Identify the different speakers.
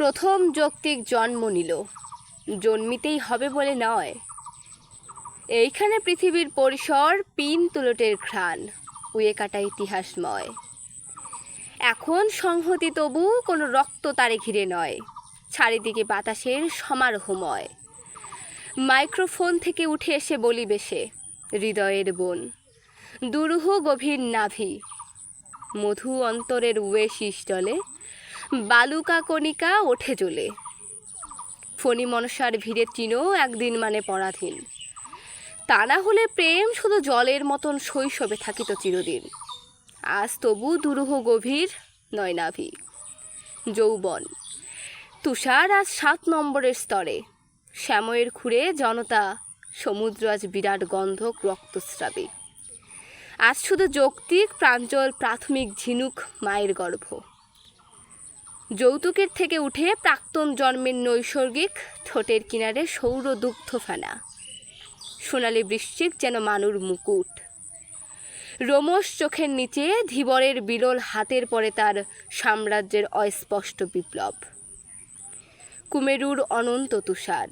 Speaker 1: প্রথম যৌক্তিক জন্ম নিল। জন্মিতেই হবে বলে নয়। এইখানে পৃথিবীর পরিসর পিন তুলটের ঘ্রাণ, উয়ে কাটা ইতিহাসময়। এখন সংহতি তবু কোনো রক্ত তারে ঘিরে নয়, চারিদিকে বাতাসের সমারোহময়। মাইক্রোফোন থেকে উঠে এসে বলি বেশে, হৃদয়ের বোন। দুরূহ গভীর নাভি, মধু অন্তরের ওয়েশিস ডলে বালুকা কণিকা ওঠে জ্বলে। ফণি মনসার ভিড়ে চিনো একদিন মানে পরাধীন। তা না হলে প্রেম শুধু জলের মতন শৈশবে থাকিত চিরদিন। আজ তবু দুরূহ গভীর নয় নাভি। যৌবন, তুষার আজ সাত নম্বরের স্তরে। শ্যাময়ের খুঁড়ে জনতা সমুদ্র আজ বিরাট গন্ধক রক্তস্রাবে। আজ শুধু যৌক্তিক প্রাঞ্জল প্রাথমিক ঝিনুক মায়ের গর্ভ। যৌতুকের থেকে উঠে প্রাক্তন জন্মের নৈসর্গিক ঠোঁটের কিনারে সৌর দুগ্ধ ফেনা সোনালি বৃশ্চিক যেন মানুর মুকুট। রোমস চোখের নিচে ধীবরের বিরল হাতের পরে তার সাম্রাজ্যের অস্পষ্ট বিপ্লব। কুমেরুর অনন্ত তুষার।